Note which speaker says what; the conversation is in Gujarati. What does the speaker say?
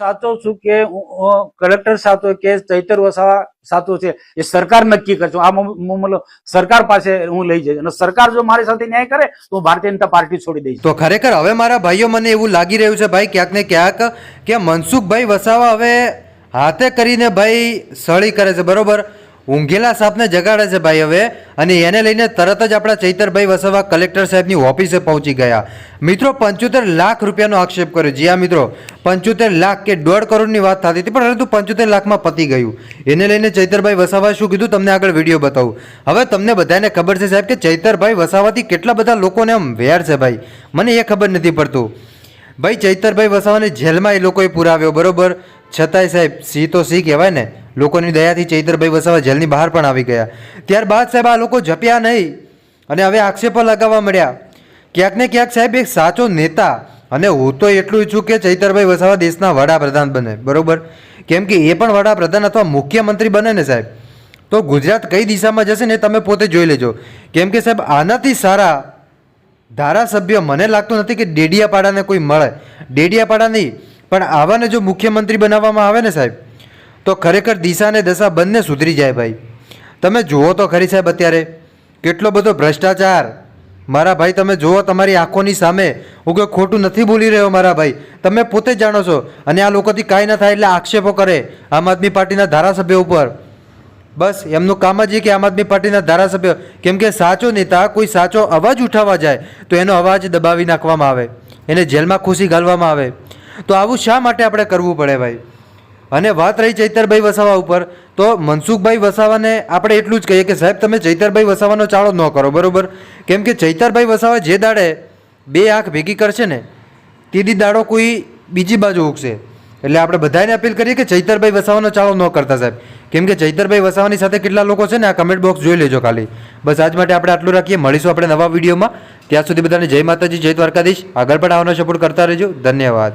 Speaker 1: સાચો છું કે કલેક્ટર સાચો કે ચૈતર વસાવા સાચો છે, એ સરકાર નક્કી કરશે. આ મતલબ સરકાર પાસે હું લઈ જઈશ. અને સરકાર જો મારી સાથે ન્યાય કરે, તો ભારતીય જનતા પાર્ટી છોડી દઈશ.
Speaker 2: તો ખરેખર હવે મારા ભાઈઓ મને એવું લાગી રહ્યું છે, ભાઈ, ક્યાંક ને ક્યાંક કે મનસુખભાઈ વસાવા હવે હાથે કરીને ભાઈ સળી કરે છે, બરોબર? ઊંઘેલા સાપને જગાડે છે ભાઈ હવે. અને એને લઈને તરત જ આપણા ચૈતરભાઈ વસાવા કલેક્ટર સાહેબની ઓફિસે પહોંચી ગયા. મિત્રો, પંચોતેર લાખ રૂપિયાનો આક્ષેપ કર્યો. જી હા, મિત્રો. પંચોતેર લાખ કે દોઢ કરોડની વાત થતી હતી, પણ પરંતુ પંચોતેર લાખમાં પતી ગયું. એને લઈને ચૈતરભાઈ વસાવા શું કીધું? તમને આગળ વીડિયો બતાવું. હવે તમને બધાને ખબર છે સાહેબ કે ચૈતરભાઈ વસાવાથી કેટલા બધા લોકોને આમ વેર છે ભાઈ? મને એ ખબર નથી પડતું. ભાઈ, ચૈતરભાઈ વસાવાને જેલમાં એ લોકોએ પુરાવ્યો, બરોબર? છતાંય સાહેબ, સિંહ તો સી કહેવાય ને. લોકોની દયાથી ચૈતરભાઈ વસાવા જેલની બહાર પણ આવી ગયા. ત્યારબાદ સાહેબ આ લોકો જપ્યા નહીં અને હવે આક્ષેપો લગાવવા મળ્યા. ક્યાંક ને ક્યાંક સાહેબ એક સાચો નેતા અને હું તો એટલું ઈચ્છું કે ચૈતરભાઈ વસાવા દેશના વડાપ્રધાન બને, બરોબર? કેમ કે એ પણ વડાપ્રધાન અથવા મુખ્યમંત્રી બને ને સાહેબ. તો ગુજરાત કઈ દિશામાં જશે ને તમે પોતે જોઈ લેજો. કેમ કે સાહેબ આનાથી સારા ધારાસભ્ય મને લાગતું નથી કે ડેડિયાપાડાને કોઈ મળે. ડેડિયાપાડા નહીં, પણ આવાને જો મુખ્યમંત્રી બનાવવામાં આવે ને સાહેબ તો ખરેખર દિશા અને દશા બંને સુધરી જાય ભાઈ. તમે જુઓ તો ખરી સાહેબ અત્યારે, કેટલો બધો ભ્રષ્ટાચાર. મારા ભાઈ, તમે જુઓ તમારી આંખોની સામે. હું કોઈ ખોટું નથી બોલી રહ્યો મારા ભાઈ. તમે પોતે જ જાણો છો. અને આ લોકોથી કાંઈ ન થાય એટલે આક્ષેપો કરે આમ આદમી પાર્ટીના ધારાસભ્ય ઉપર. બસ, એમનું કામ જ એ કે આમ આદમી પાર્ટીના ધારાસભ્ય, કેમ કે સાચો નેતા કોઈ સાચો અવાજ ઉઠાવવા જાય, તો એનો અવાજ દબાવી નાખવામાં આવે. એને જેલમાં ખુશી ગાલવામાં આવે. તો આવું શા માટે આપણે કરવું પડે ભાઈ? અને વાત રહી ચૈતરભાઈ વસાવા ઉપર, તો મનસુખભાઈ વસાવાને આપણે એટલું જ કહીએ કે સાહેબ, તમે ચૈતરભાઈ વસાવાનો ચાળો ન કરો, બરાબર? કેમ કે ચૈતરભાઈ વસાવા જે દાડે બે આંખ ભેગી કરશે ને, તેદી દાડો કોઈ બીજી બાજુ ઉગશે. એટલે આપણે બધાને અપીલ કરીએ કે ચૈતરભાઈ વસાવાનો ચાળો ન કરતા સાહેબ. કેમ કે ચૈતરભાઈ વસાવાની સાથે કેટલા લોકો છે ને, આ કમેન્ટ બોક્સ જોઈ લેજો ખાલી. બસ આજ માટે આપણે આટલું રાખીએ. મળીશું આપણે નવા વિડીયોમાં. ત્યાં સુધી બધાને જય માતાજી, જય દ્વારકાધીશ. આગળ પણ આવવાનો સપોર્ટ કરતા રહેજો. ધન્યવાદ.